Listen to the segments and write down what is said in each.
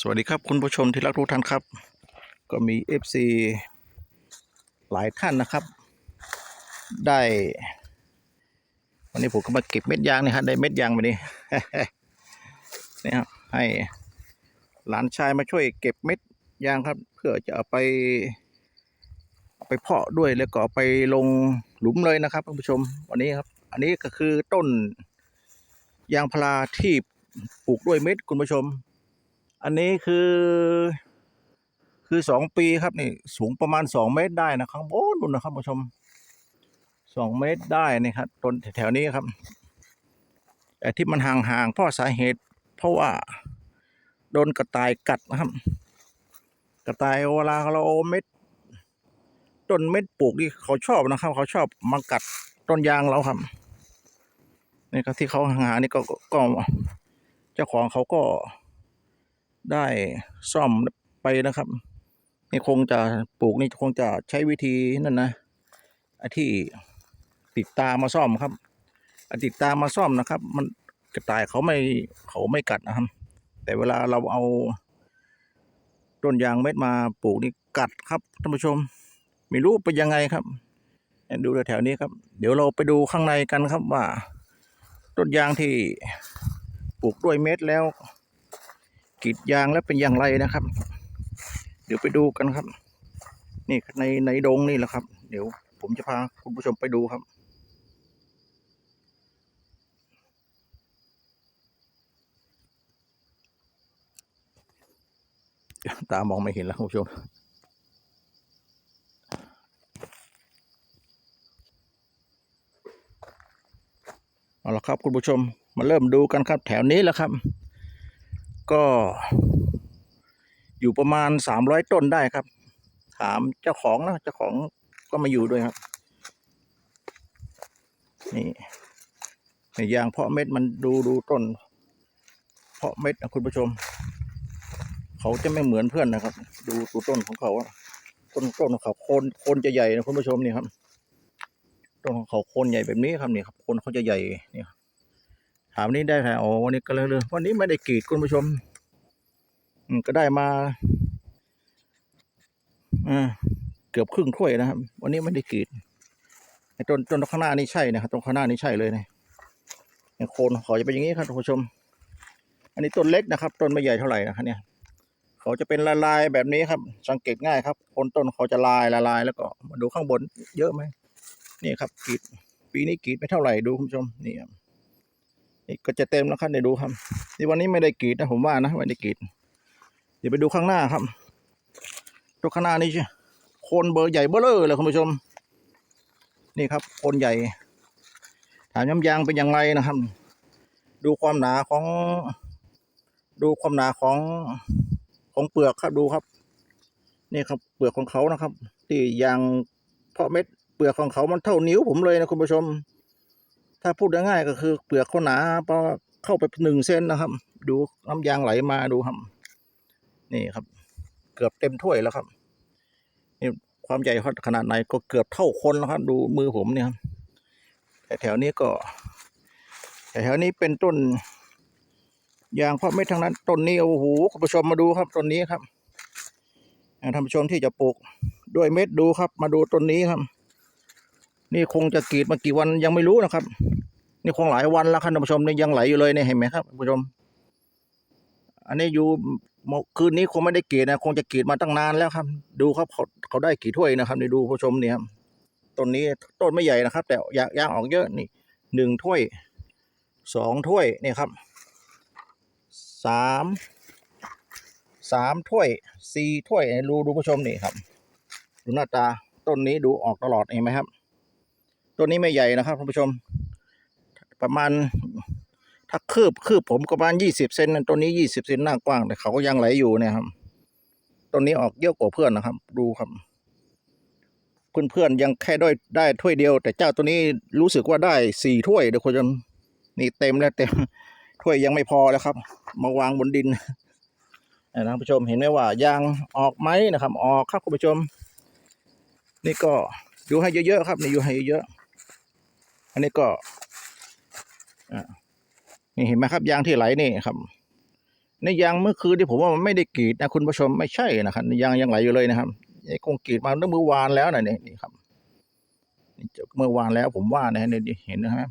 สวัสดีครับคุณผู้ชมที่รักทุกท่านครับ ก็มี FC หลายท่านนะครับ ได้ วันนี้ผมก็มาเก็บเม็ดยางนี่ครับได้เม็ดยางมานี่ นี่ครับให้หลานชายมาช่วยเก็บเม็ดยางครับ เพื่อจะเอาไปเอาไปเพาะด้วยแล้วก็ไปลงหลุมเลยนะครับคุณผู้ชมวันนี้ครับ อันนี้ก็คือต้นยางพาราที่ปลูกด้วยเม็ดคุณผู้ชม อันนี้คือ คือสองปีครับนี่ สูงประมาณสองเมตรได้นะข้างบนนู่นนะครับผู้ชมสองเมตรได้นี่ครับต้นแถวๆนี้ครับ แต่ที่มันห่างๆเพราะสาเหตุ เพราะว่าโดนกระต่ายกัดนะครับ กระต่ายเวลาเราเอเม็ดต้นเม็ดปลูกนี่เขาชอบนะครับ เขาชอบมากัดต้นยางเราครับนี่ครับที่เขาหานี่ก็ก็เจ้าของเขาก็ ได้ซ่อมไปนะครับ นี่คงจะปลูกนี่คงจะใช้วิธีนั่นนะไอ้ที่ติดตามาซ่อมครับไอ้ติดตามาซ่อมนะครับ มันกระต่ายเขาไม่เขาไม่กัดนะครับ แต่เวลาเราเอาต้นยางเม็ดมาปลูกนี่กัดครับท่านผู้ชมไม่รู้เป็นยังไงครับ ดูแถวนี้ครับ เดี๋ยวเราไปดูข้างในกันครับว่าต้นยางที่ปลูกด้วยเม็ดแล้ว กรีดยางแล้วเป็นอย่างไรนะครับ เดี๋ยวไปดูกันครับ นี่ในในดงนี่แหละครับ เดี๋ยวผมจะพาคุณผู้ชมไปดูครับตามองไม่เห็นแล้วคุณผู้ชม เอาละครับคุณผู้ชมมาเริ่มดูกันครับ แถวนี้แหละครับ ก็อยู่ประมาณสามร้อยต้นได้ครับ ถามเจ้าของนะเจ้าของก็มาอยู่ด้วยครับ นี่ในยางเพาะเม็ดมันดูดูต้น เพาะเม็ดนะคุณผู้ชม เขาจะไม่เหมือนเพื่อนนะครับ ดูดูต้นของเขาต้นต้นของเขาโคนโคนจะใหญ่นะคุณผู้ชมนี่ครับต้นของเขาโคนใหญ่แบบนี้ครับนี่ครับโคนเขาจะใหญ่นี่ครับ ถามวันนี้ได้ไหมอ๋อวันนี้ก็เลยเลยวันนี้ไม่ได้กรีดคุณผู้ชม อืมก็ได้มาอ่าเกือบครึ่งถ้วยนะครับ วันนี้ไม่ได้กรีดไอ้ต้นต้นข้างหน้านี่ใช่นะครับต้นข้างหน้านี่ใช่เลยนี่ยไอ้โคนเขาจะเป็นอย่างนี้ครับท่านผู้ชม อันนี้ต้นเล็กนะครับ ต้นไม่ใหญ่เท่าไหร่นะครับเนี่ยเขาจะเป็นลายลายๆแบบนี้ครับ สังเกตง่ายครับโคนต้นเขาจะลายละลายแล้วก็มาดูข้างบนเยอะไหมนี่ครับกรีดปีนี้กรีดไม่เท่าไหร่ดูคุณผู้ชมนี่ครับ ก็จะเต็มแล้วครับเดี๋ยวดูครับนี่วันนี้ไม่ได้กรีดนะผมว่านะไม่ได้กรีด เดี๋ยวไปดูข้างหน้าครับดูข้างหน้านี่ใช่โคนเบอร์ใหญ่เบ้อเลยเลยคุณผู้ชม นี่ครับโคนใหญ่ ถามย้ำยางเป็นอย่างไรนะครับ ดูความหนาของ ดูความหนาของของเปลือกครับดูครับ นี่ครับเปลือกของเขานะครับ ที่ยางเพาะเม็ดเปลือกของเขามันเท่านิ้วผมเลยนะคุณผู้ชม ถ้าพูดง่ายๆก็คือเปลือกเขาหนาพอเข้าไปหนึ่งเซนนะครับ ดูน้ำยางไหลมาดูครับ นี่ครับ เกือบเต็มถ้วยแล้วครับนี่ความใหญ่ขนาดไหนก็เกือบเท่าคนแล้วครับ ดูมือผมเนี่ยครับแต่แถวนี้ก็แต่แถวนี้เป็นต้นยางเพราะไม่ทั้งนั้นต้นนี้โอ้โหคุณผู้ชมมาดูครับต้นนี้ครับอ่ท่านผู้ชมที่จะปลูกด้วยเม็ดดูครับ มาดูต้นนี้ครับ นี่คงจะกรีดมากี่วันยังไม่รู้นะครับ นี่คงหลายวันแล้วครับท่านผู้ชมนี่ยังไหลอยู่เลยเนี่ยเห็นไหมครับท่านผู้ชม อันนี้อยู่คืนนี้คงไม่ได้กรีดนะ คงจะกรีดมาตั้งนานแล้วครับ ดูครับเขาเขาได้กี่ถ้วยนะครับนี่ดูผู้ชมเนี่ยครับต้นนี้ต้นไม่ใหญ่นะครับ แต่ยางยางออกเยอะนี่หนึ่งถ้วยสองถ้วยนี่ครับสามสามถ้วยสี่ถ้วยดูดูผู้ชมนี่ครับดูหน้าตาต้นนี้ดูออกตลอดเห็นไหมครับ ต้นนี้ไม่ใหญ่นะครับท่านผู้ชม ประมาณถ้าคืบคืบผมก็ประมาณยี่สิบเซนต้นนี้ยี่สิบเซนหน้ากว้างแต่เขาก็ยังไหลอยู่เนี่ยครับต้นนี้ออกเยอะกว่าเพื่อนนะครับ ดูครับเพื่อนเพื่อนๆยังแค่ได้ได้ถ้วยเดียว แต่เจ้าตัวนี้รู้สึกว่าได้สี่ถ้วยเดี๋ยวคุณผู้ชมนี่เต็มแล้วเต็มถ้วยยังไม่พอแล้วครับ มาวางบนดินนะท่านผู้ชมเห็นไหมว่ายางออกไหมนะครับ ออกครับคุณผู้ชม นี่ก็ดูให้เยอะๆครับนี่อยู่ให้เยอะๆ นนี้ก็นี่เห็นไหมครับยางที่ไหลนี่ครับในยางเมื่อคืนที่ผมว่ามันไม่ได้กรีดนะคุณผู้ชมไม่ใช่นะครับในยางยังไหลอยู่เลยนะครับไอ้คงกรีดมาตั้งเมื่อวานแล้วนะเนี่ยนี่ครับเมื่อวานแล้วผมว่านะเนี่ยเห็นนะครับ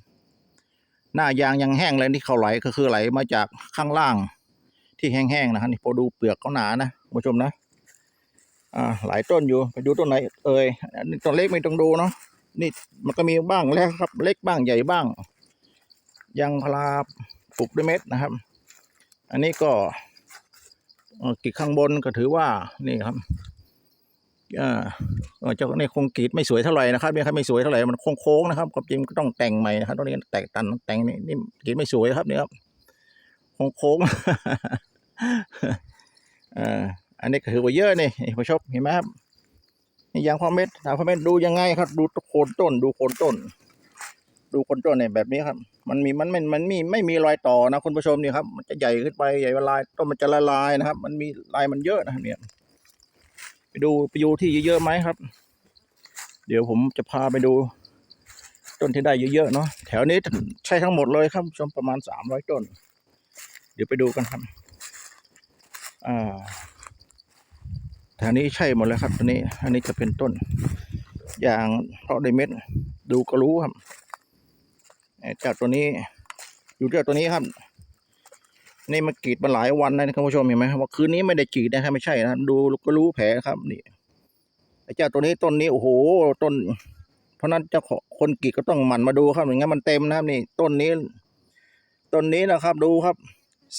หน้ายางยังแห้งเลยที่เขาไหลก็คือไหลมาจากข้างล่าง ที่แห้งๆนะครับนี่พอดูเปลือกเขาหนานะคุณผู้ชมนะ อ่าหลายต้นอยู่ไปดูต้นไหน เอ่ยต้นเล็กไม่ต้องดูเนาะ นี่มันก็มีบ้างแล้วครับ เล็กบ้างใหญ่บ้างยางพาราปลูกด้วยเม็ดนะครับ อันนี้ก็กีดข้างบนก็ถือว่านี่ครับอ่าเอ่อเจ้าในคงกรีดไม่สวยเท่าไหร่นะครับนี่ครับไม่สวยเท่าไหร่มันโค้งๆนะครับความจริงก็ต้องแต่งใหม่นะครับตรงนี้แตกตันแต่งนี่นี่กรีดไม่สวยครับนี่ครับโค้งๆอ่ออันนี้ก็ถือว่าเยอะนี่ผู้ชมเห็นไหมครับ นี่ยางพอเม็ดถามพอเม็ดดูยังไงครับ ดูโคนต้น ดูโคนต้น ดูโคนต้นเนี่ยแบบนี้ครับ มันมีมันมันมันมีไม่มีรอยต่อนะคุณผู้ชมนี่ครับ มันจะใหญ่ขึ้นไปใหญ่เวลายต้นมันจะละลายนะครับ มันมีลายมันเยอะนะครับเนี่ยไปดูไปดูที่เยอะๆไหมครับ เดี๋ยวผมจะพาไปดู ต้นที่ได้เยอะๆเนาะแถวนี้ใช่ทั้งหมดเลยครับชมประมาณสามร้อยต้น เดี๋ยวไปดูกันครับอ่า แถวนี้ใช่หมดแล้วครับ ตัวนี้ อันนี้จะเป็นต้น อย่างเพราะได้เม็ด ดูก็รู้ครับไอเจ้าตัวนี้ อยู่เจ้าตัวนี้ครับ นี่มากรีดมาหลายวันแล้วนะคุณผู้ชมเห็นไหมครับว่าคืนนี้ไม่ได้กรีดนะครับไม่ใช่นะดูก็รู้แผลครับนี่ไอ้เจ้าตัวนี้ต้นนี้โอ้โหต้น เพราะนั้นเจ้าคนกรีดก็ต้องหมั่นมาดูครับอย่างงั้นมันเต็มนะครับ นี่ต้นนี้ ต้นนี้นะครับ ดูครับ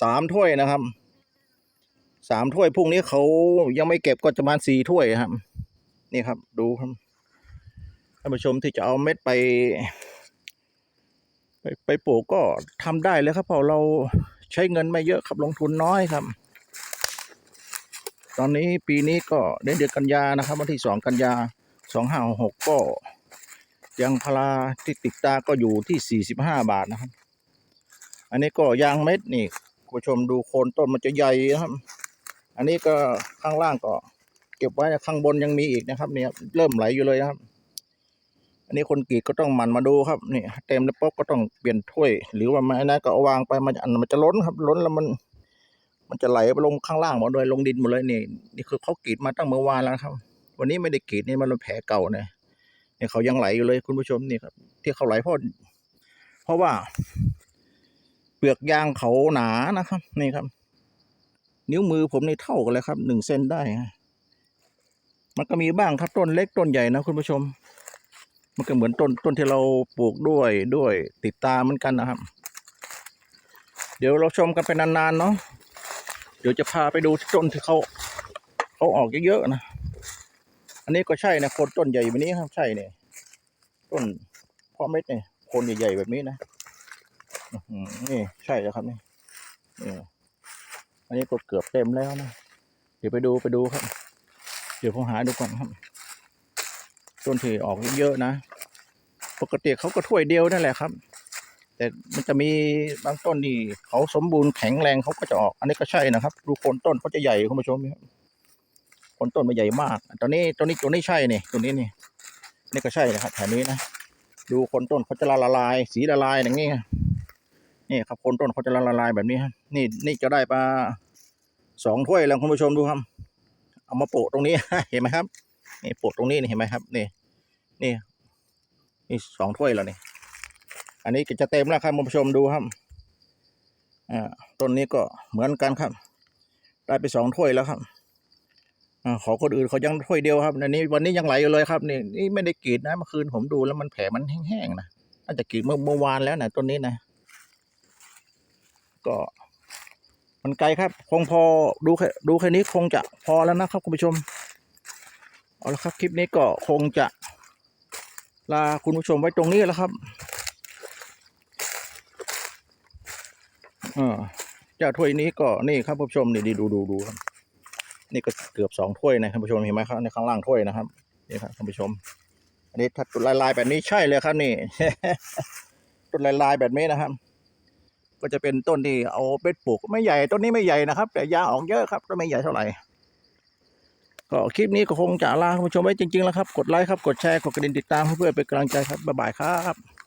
สามถ้วยนะครับ สามถ้วยพรุ่งนี้เขายังไม่เก็บก็จะมาสี่ถ้วยครับ นี่ครับดูครับท่านผู้ชมที่จะเอาเม็ดไป ไปไปปลูกก็ทำได้เลยครับเพราะเราใช้เงินไม่เยอะครับลงทุนน้อยครับ ตอนนี้ปีนี้ก็เดือนเดือนกันยานะครับ วันที่สองกันยาสองห้าหกก็ยางพาราที่ติดตาก็อยู่ที่สี่สิบห้าบาทนะครับ อันนี้ก็ยางเม็ดนี่คุณผู้ชมดูโคนต้นมันจะใหญ่นะครับ อันนี้ก็ข้างล่างก็ เก็บไว้ข้างบนยังมีอีกนะครับ เนี่ยเริ่มไหลอยู่เลยนะครับ อันนี้คนกรีดก็ต้องหมันมาดูครับนี่เต็มแล้วปุ๊บก็ต้องเปลี่ยนถ้วย หรือว่าไม่นะก็เอาวางไปมันจะอันมันจะล้นครับ ล้นแล้วมัน มันจะไหลไปลงข้างล่างหมดเลยลงดินหมดเลยนี่นี่คือเขากรีดมาตั้งเมื่อวานแล้วครับ วันนี้ไม่ได้กรีดนี่มันเป็นแผลเก่าเนี่ยเนี่ยเขายังไหลอยู่เลยคุณผู้ชมนี่ครับ ที่เขาไหลเพราะเพราะว่า เปลือกยางเขาหนานะครับ นี่ครับ นิ้วมือผมในเท่ากันเลยครับหนึ่งเซนได้ มันก็มีบ้างครับต้นเล็กต้นใหญ่นะคุณผู้ชม มันก็เหมือนต้นต้นที่เราปลูกด้วยด้วยติดตามเหมือนกันนะครับ เดี๋ยวเราชมกันไปนานๆเนาะเดี๋ยวจะพาไปดูต้นที่เขาเขาออกเยอะๆนะ อันนี้ก็ใช่นะคนต้นใหญ่แบบนี้ครับใช่เนี่ยต้นพ่อเม็ดเนี่ยคนใหญ่ๆแบบนี้นะนี่ใช่แล้วครับนี่นี่ อันนี้ก็เกือบเต็มแล้วนะ เดี๋ยวไปดูไปดูครับ เดี๋ยวผมหาดูก่อนครับต้นที่ออกเยอะๆนะ ปกติเขาก็ถ้วยเดียวนั่นแหละครับ แต่มันจะมีบางต้นที่เขาสมบูรณ์แข็งแรงเขาก็จะออก อันนี้ก็ใช่นะครับ ดูโคนต้นเขาจะใหญ่คุณผู้ชมครับโคนต้นมันใหญ่มาก ตอนนี้ตัวนี้ตัวนี้ใช่นี่ตัวนี้นี่นี่ก็ใช่นะครับแถวนี้นะ ดูโคนต้นเขาจะละลาย สีละลายอย่างนี้ นี่ครับโคนต้นเขาจะละลายแบบนี้ครับนี่นี่จะได้ปลาสองถ้วยแล้วคุณผู้ชมดูครับ เอามาโปะตรงนี้เห็นไหมครับนี่โปะตรงนี้นี่เห็นไหมครับนี่นี่นี่สองถ้วยแล้วนี่อันนี้ก็จะเต็มแล้วครับคุณผู้ชมดูครับอ่าต้นนี้ก็เหมือนกันครับ ได้ไปสองถ้วยแล้วครับอ่าขอคนอื่นเขายังถ้วยเดียวครับอันนี้วันนี้ยังไหลอยู่เลยครับนี่นี่ไม่ได้กรีดนะเมื่อคืนผมดูแล้วมันแผลมันแห้งๆนะน่าจะกรีดเมื่อเมื่อวานแล้วนะต้นนี้นะ ก็ มันไกลครับ คงพอดูแค่ดูแค่นี้คงจะพอแล้วนะครับคุณผู้ชม เอาละครับคลิปนี้ก็คงจะ ลาคุณผู้ชมไว้ตรงนี้แล้วครับอ่าเจ้าถ้วยนี้ก็นี่ครับคุณผู้ชมนี่ดีดูดูดูครับนี่ก็เกือบสองถ้วยนะท่านผู้ชมเห็นไหมครับในข้างล่างถ้วยนะครับนี่ครับท่านผู้ชม อันนี้ถ้าตุดลายๆแบบนี้ใช่เลยครับนี่ตุดลายๆแบบนี้นะครับ ก็จะเป็นต้นที่เอาเป็ดปลูกไม่ใหญ่ต้นนี้ไม่ใหญ่นะครับ แต่ยาออกเยอะครับก็ไม่ใหญ่เท่าไหร่ก็คลิปนี้ก็คงจะลาคุณผู้ชมไว้จริงๆแล้วครับ กดไลค์ครับ กดแชร์ กดกระดิ่งติดตามเพื่อเป็นกำลังใจครับ บ๊ายบายครับ